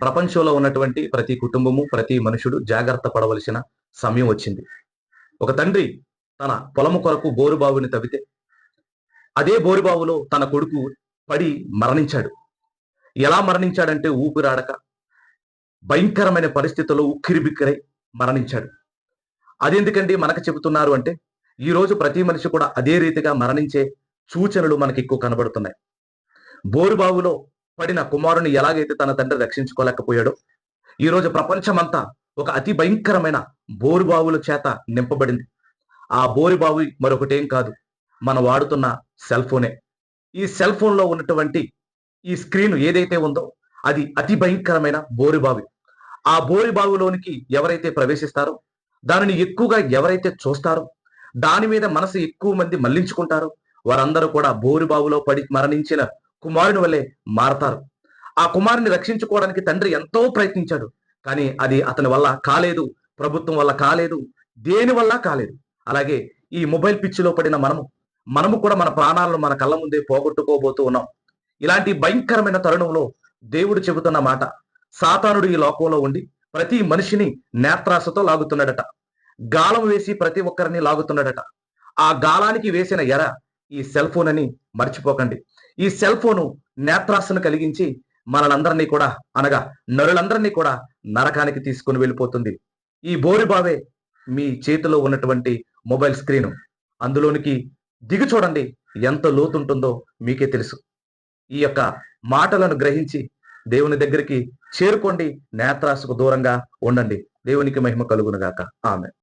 ప్రపంచంలో ఉన్నటువంటి ప్రతి కుటుంబము ప్రతి మనుషుడు జాగ్రత్త పడవలసిన సమయం వచ్చింది. ఒక తండ్రి తన పొలము కొరకు బోరుబావుని తవ్వితే అదే బోరుబావులో తన కొడుకు పడి మరణించాడు. ఎలా మరణించాడంటే ఊపిరాడక భయంకరమైన పరిస్థితుల్లో ఉక్కిరిబిక్కిరై మరణించాడు. అదెందుకండి మనకు చెబుతున్నారు అంటే ఈ రోజు ప్రతి మనిషి కూడా అదే రీతిగా మరణించే సూచనలు మనకి ఎక్కువ కనబడుతున్నాయి. బోరుబావులో పడిన కుమారుని ఎలాగైతే తన తండ్రి రక్షించుకోలేకపోయాడో ఈ రోజు ప్రపంచమంతా ఒక అతి భయంకరమైన బోరుబావుల చేత నింపబడింది. ఆ బోరుబావి మరొకటేం కాదు మనం వాడుతున్న సెల్ ఫోనే ఈ సెల్ ఫోన్లో ఉన్నటువంటి ఈ స్క్రీన్ ఏదైతే ఉందో అది అతి భయంకరమైన బోరుబావి. ఆ బోరుబావిలోనికి ఎవరైతే ప్రవేశిస్తారో దానిని ఎక్కువగా ఎవరైతే చూస్తారో దాని మీద మనసు ఎక్కువ మంది మళ్ళించుకుంటారో వారందరూ కూడా బోరుబావులో పడి మరణించిన కుమారుని వల్లే మారతారు. ఆ కుమారుని రక్షించుకోవడానికి తండ్రి ఎంతో ప్రయత్నించాడు. కానీ అది అతని వల్ల కాలేదు ప్రభుత్వం వల్ల కాలేదు దేని వల్ల కాలేదు. అలాగే ఈ మొబైల్ పిచ్చిలో పడిన మనము మనము కూడా మన ప్రాణాలను మన కళ్ళ ముందే పోగొట్టుకోబోతూ ఉన్నాం. ఇలాంటి భయంకరమైన తరుణంలో దేవుడు చెబుతున్న మాట సాతానుడు ఈ లోకంలో ఉండి ప్రతి మనిషిని నేత్రాసతో లాగుతున్నాడట. గాలం వేసి ప్రతి ఒక్కరిని లాగుతున్నాడట. ఆ గాలానికి వేసిన ఎర ఈ సెల్ ఫోన్ అని మర్చిపోకండి. ఈ సెల్ ఫోను నేత్రాసను కలిగించి మనలందరినీ కూడా అనగా నరులందరినీ కూడా నరకానికి తీసుకుని వెళ్ళిపోతుంది. ఈ బోరిబావే మీ చేతిలో ఉన్నటువంటి మొబైల్ స్క్రీను. అందులోనికి దిగు చూడండి ఎంత లోతుంటుందో మీకే తెలుసు. ఈ యొక్క మాటలను గ్రహించి దేవుని దగ్గరికి చేరుకోండి. నేత్రాసుకు దూరంగా ఉండండి. దేవునికి మహిమ కలుగునుగాక. ఆమె